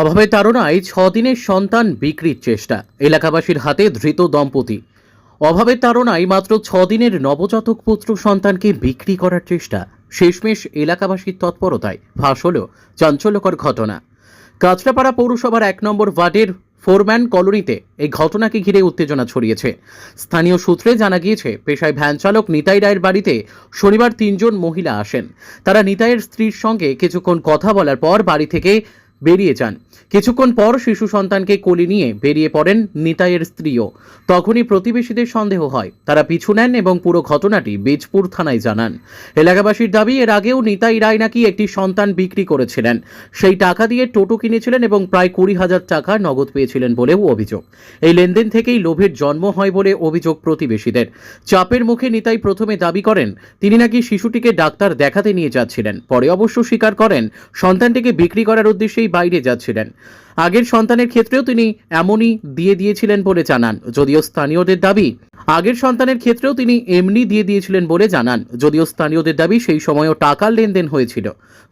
অভাবে তাড়নায় ছদিনের সন্তান বিক্রির চেষ্টা। এলাকাবাসীর হাতে ধৃত দম্পতি। অভাবের তাড়নায় মাত্র ছদিনের নবজাতক পুত্র সন্তানকে বিক্রি করার চেষ্টা। শেষমেশ এলাকাবাসীর তৎপরতায় ফাঁস হল চাঞ্চল্যকর ঘটনা। কাঁচরাপাড়া পৌরসভার এক নম্বর ওয়ার্ডের ফোরম্যান কলোনিতে এই ঘটনাকে ঘিরে উত্তেজনা ছড়িয়েছে। স্থানীয় সূত্রে জানা গিয়েছে, পেশায় ভ্যান চালক নিতাই রায়ের বাড়িতে শনিবার তিনজন মহিলা আসেন। তারা নিতাইয়ের স্ত্রীর সঙ্গে কিছুক্ষণ কথা বলার পর বাড়ি থেকে বেরিয়ে যান। কিছুক্ষণ পর শিশু সন্তানকে কোলে নিয়ে বেরিয়ে পড়েন নিতাইয়ের স্ত্রীও। তখনই প্রতিবেশীদের সন্দেহ হয়। তারা পিছু নেন এবং পুরো ঘটনাটি বেজপুর থানায় জানান। এলাকাবাসীর দাবি, এর আগেও নিতাই রায় নাকি একটি সন্তান বিক্রি করেছিলেন। সেই টাকা দিয়ে টোটো কিনেছিলেন এবং প্রায় কুড়ি হাজার টাকা নগদ পেয়েছিলেন বলেও অভিযোগ। এই লেনদেন থেকেই লোভের জন্ম হয় বলে অভিযোগ প্রতিবেশীদের। চাপের মুখে নিতাই প্রথমে দাবি করেন, তিনি নাকি শিশুটিকে ডাক্তার দেখাতে নিয়ে যাচ্ছিলেন। পরে অবশ্য স্বীকার করেন, সন্তানটিকে বিক্রি করার উদ্দেশ্যেই বাইরে যাচ্ছিলেন। আগের সন্তানের ক্ষেত্রেও তিনি এমনই দিয়ে দিয়েছিলেন বলে জানান, যদিও স্থানীয়দের দাবি, আগের সন্তানের ক্ষেত্রেও তিনি এমনি দিয়ে দিয়েছিলেন বলে জানান, যদিও স্থানীয়দের দাবি সেই সময়ও টাকার লেনদেন হয়েছিল।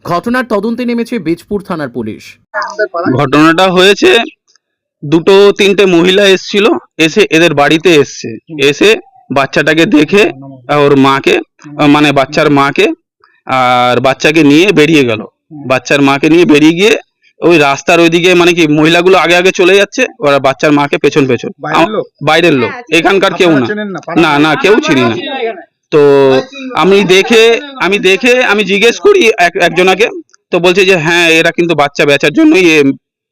ঘটনার তদন্তে নেমেছে বীজপুর থানার পুলিশ। ঘটনাটা হয়েছে, দুটো তিনটে মহিলা এসছিল, এসে এদের বাড়িতে এসছে। এসে বাচ্চাটাকে দেখে, ওর মাকে মানে বাচ্চার মাকে, আর বাচ্চাকে নিয়ে বেরিয়ে গেল। বাচ্চার মাকে নিয়ে বেরিয়ে গিয়ে ওই রাস্তার ওইদিকে মানে কি মহিলাগুলো আগে আগে চলে যাচ্ছে ওরা বাচ্চার মাকে পেছন পেছন। বাইরের লোক? এখানকার কেউ না। না? না কেউ চিনি না। তো আমি দেখে আমি দেখে আমি জিজ্ঞেস করি এক একজনাকে তো বলছে যে হ্যাঁ এরা কিন্তু বাচ্চা বেচার জন্যই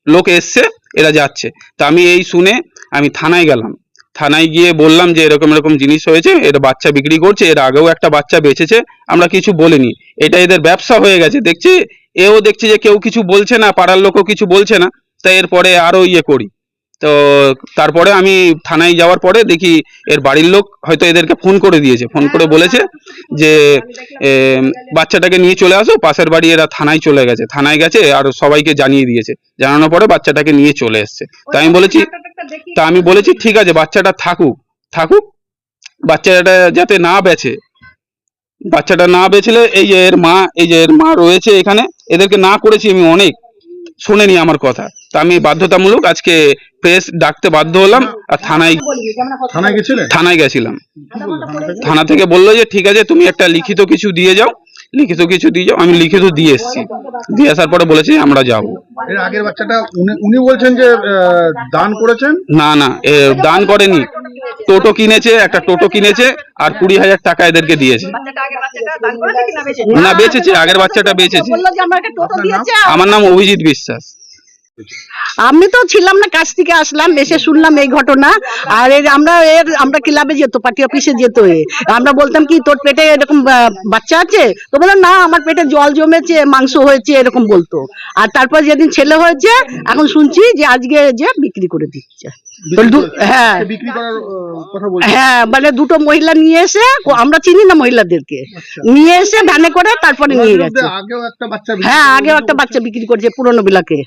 লোক এসছে এরা যাচ্ছে। তা আমি এই শুনে আমি থানায় গেলাম। থানায় গিয়ে বললাম যে এরকম এরকম জিনিস হয়েছে এরা বাচ্চা বিক্রি করছে এর আগেও একটা বাচ্চা বেঁচেছে আমরা কিছু বলিনি। এটা এদের ব্যবসা হয়ে গেছে দেখছি? এও দেখছি যে কেউ কিছু বলছে না পাড়ার লোকও কিছু বলছে না তাই এরপরে আরও ইয়ে করি। তো তারপরে আমি থানায় যাওয়ার পরে দেখি এর বাড়ির লোক হয়তো এদেরকে ফোন করে দিয়েছে ফোন করে বলেছে যে বাচ্চাটাকে নিয়ে চলে আসো পাশের বাড়ি এরা থানায় চলে গেছে থানায় গেছে আর সবাইকে জানিয়ে দিয়েছে জানানোর পরে বাচ্চাটাকে নিয়ে চলে এসছে। তা আমি বলেছি তা আমি বলেছি ঠিক আছে বাচ্চাটা থাকুক থাকুক বাচ্চাটা যাতে না বেচে। বাচ্চাটা না বেচলে এই যে এর মা এই যে এর মা রয়েছে এখানে এদেরকে না করেছি আমি অনেক শোনেনি আমার কথা। তা আমি বাধ্যতামূলক আজকে প্রেস ডাকতে বাধ্য হলাম আর থানায় থানায় গেছিলাম? থানা থেকে বলল যে ঠিক আছে তুমি একটা লিখিত কিছু দিয়ে যাও লিখিত কিছু দিয়ে যাও আমি লিখিত দিয়ে এসেছি। দিয়ে আসার পরে বলেছি আমরা যাব। এর আগের বাচ্চাটা উনি বলছেন যে আহ, দান করেছেন? না না এ দান করেনি। টোটো কিনেছে একটা টোটো কিনেছে আর কুড়ি হাজার টাকা এদেরকে দিয়েছে। বাচ্চাটা আগে বাচ্চাটা দান করেছে কি না বেঁচেছে আগের বাচ্চাটা বেচেছে। বলল যে আমাকে টোটো আপনার নাম? দিয়েছে আমার নাম অভিজিৎ বিশ্বাস। আমি তো ছিলাম না কাছ থেকে আসলাম, এসে শুনলাম এই ঘটনা। আর আমরা এর, আমরা ক্লাবে যেত, পার্টি অফিসে যেত। আমরা বলতাম কি, তোর পেটে এরকম বাচ্চা আছে? তো বলল না, আমার পেটে জল জমেছে, মাংস হয়েছে, এরকম বলতো। আর তারপর যেদিন ছেলে হয়েছে, এখন শুনছি যে আজকে যে বিক্রি করে দিচ্ছে। হ্যাঁ। বিক্রি করার কথা হ্যাঁ মানে দুটো মহিলা নিয়ে এসে আমরা চিনি না মহিলাদেরকে। নিয়ে এসে ভ্যানে করে তারপরে নিয়ে গেছে। আগেও একটা বাচ্চা বিক্রি হ্যাঁ করেছে। আগেও একটা বাচ্চা বিক্রি করছে পুরনো বিলাকে।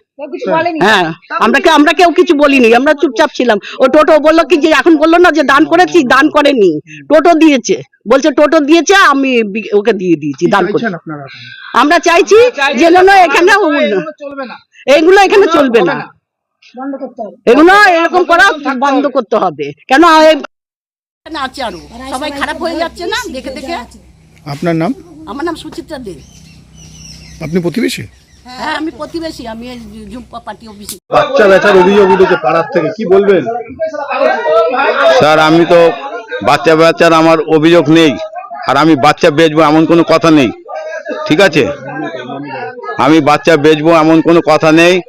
হ্যাঁ আমরা কে- আমরা কেউ কিছু বলিনি আমরা চুপচাপ ছিলাম। ও টোটো বলল কি যে এখন বলল না যে দান করেছি দান করেনি। টোটো দিয়েছে। বলছে টোটো দিয়েছে আমি ওকে দিয়ে দিয়েছি দান করে? আমরা চাইছি যে যেন এখানে এইগুলো এখানে চলবে না। এগুলো এরকম করা বন্ধ করতে হবে। কেন আছে আরও। সবাই খারাপ হয়ে যাচ্ছে না? দেখে দেখে। আপনার নাম? আমার নাম সুচিত্রা দে। আপনি প্রতিবেশী? হ্যাঁ আমি প্রতিবেশী। আমি ঝুম্পা পার্টি অফিসে। বাচ্চা বেচার অভিযোগ উঠেছে পাড়ার থেকে কি বলবেন? স্যার আমি তো বাচ্চা বাচ্চার আমার অভিযোগ নেই। আর আমি বাচ্চা বেচবো এমন কোনো কথা নেই। ঠিক আছে? আমি বাচ্চা বেচবো এমন কোনো কথা নেই।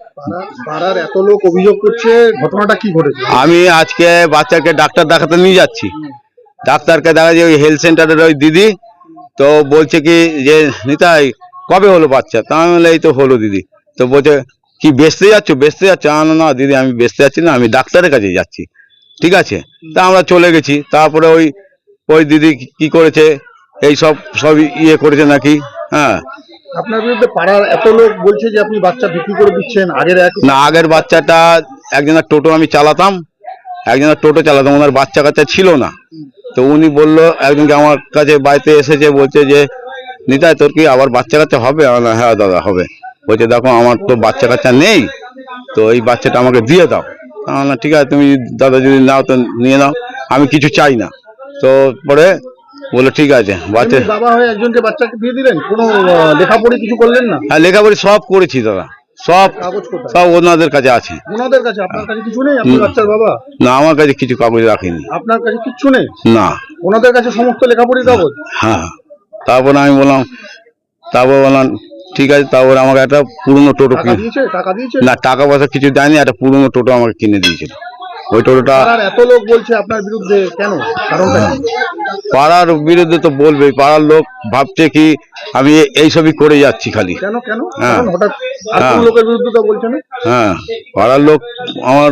পাড়ার- এত লোক অভিযোগ করছে ঘটনাটা কি ঘটেছে? আমি আজকে বাচ্চাকে ডাক্তার দেখাতে নিয়ে যাচ্ছি। ডাক্তারকে দেখা যায় ওই হেলথ সেন্টারের ওই দিদি তো বলছে কি যে নিতাই কবে হলো বাচ্চা? তা আমি এই তো হলো দিদি। তো বলছে কি বেচতে যাচ্ছ? বেচতে যাচ্ছ? না দিদি আমি বেচতে যাচ্ছি না আমি ডাক্তারের কাছে যাচ্ছি। ঠিক আছে? তা আমরা চলে গেছি। তারপরে ওই ওই দিদি কি- কি করেছে? এই সব সব ইয়ে করেছে নাকি? হ্যাঁ। আপনার পাড়ার এত লোক বলছে যে আপনি বাচ্চা আগের না আগের বাচ্চাটা একজনের টোটো আমি চালাতাম একজনের টোটো চালাতাম ওনার বাচ্চা কাচ্চা ছিল না। তো উনি বলল একদিনকে আমার কাছে বাড়িতে এসেছে বলছে যে নিতাই তোর কি আবার বাচ্চা কাচ্চা হবে? হ্যাঁ দাদা হবে। বলছে দেখো আমার তো বাচ্চা কাচ্চা নেই তো এই বাচ্চাটা আমাকে দিয়ে দাও। বললাম, ঠিক আছে তুমি দাদা যদি নাও তো নিয়ে নাও আমি কিছু চাই না। তো পরে বলল ঠিক আছে বাচ্চা বাবা হয়ে একজনকে বাচ্চাকে দিয়ে দিলেন? কোনো লেখাপড়ি কিছু করলেন না? হ্যাঁ লেখাপড়ি সব করেছি দাদা। সব সব ওনাদের কাছে আছে। ওনাদের কাছে? আপনার কাছে কিছু নেই? আপনি হুম। বাচ্চার বাবা? না আমার কাছে কিছু কাগজ রাখিনি। আপনার কাছে কিচ্ছু নেই? না। ওনাদের কাছে সমস্ত লেখাপড়ির কাগজ? হ্যাঁ। তারপর আমি বললাম তারপর বললাম ঠিক আছে তারপর আমাকে একটা পুরনো টোটো কিনে টাকা দিয়েছে? না টাকা পয়সা কিছু দেয়নি একটা পুরনো টোটো আমাকে কিনে দিয়েছিল। ওই টোটোটা পাড়ার এত লোক বলছে আপনার বিরুদ্ধে কেন? কারণটা পাড়ার বিরুদ্ধে তো বলবেই পাড়ার লোক ভাবছে কি আমি এইসবই করে যাচ্ছি খালি। কেন কেন? হ্যাঁ। হঠাৎ হ্যাঁ। লোকের বিরুদ্ধে তো বলছে না? হ্যাঁ। পাড়ার লোক আমার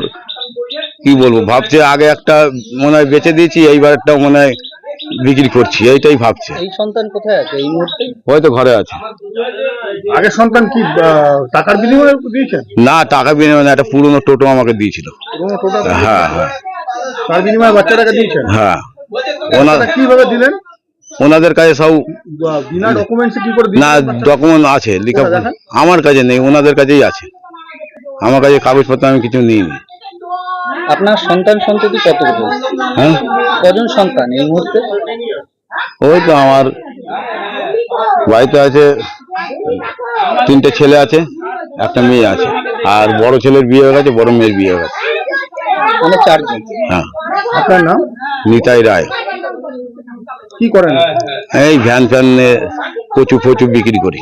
কি বলব ভাবছে আগে একটা মনে হয় বেঁচে দিয়েছি এইবার একটা মনে হয় বিক্রি করছি এইটাই ভাবছে। এই সন্তান কোথায় আছে? এই মুহূর্তে? হয়তো ঘরে আছে। আগের সন্তান কি আহ, টাকার বিনিময়ে দিয়েছেন? না টাকা বিনিময়ে না, একটা পুরনো টোটো আমাকে দিয়েছিল। পুরোনো টোটা? হ্যাঁ হ্যাঁ। তার বিনিময়ে বাচ্চাটাকে দিয়েছেন? হ্যাঁ। ওনার বাচ্চাটা কীভাবে দিলেন? ওনাদের কাছে সব বা বিনা ডকুমেন্টস কি করে না দিলেন? ডকুমেন্ট আছে লেখা আমার কাছে নেই ওনাদের কাছেই আছে। আমার কাছে কাগজপত্র আমি কিছু নিই নিইনি। আপনার সন্তান সন্ততি কতগুলো হ্যাঁ। কজন সন্তান এই মুহূর্তে? ওই তো আমার বাড়িতে আছে তিনটে ছেলে আছে একটা মেয়ে আছে। আর বড় ছেলের বিয়ে হয়ে গেছে বড় মেয়ের বিয়ে হয়ে গেছে। মানে চারজন? হ্যাঁ। আপনার নাম? নিতাই রায়। কি করেন? এই ভ্যান ফ্যান কচু ফচু বিক্রি করি।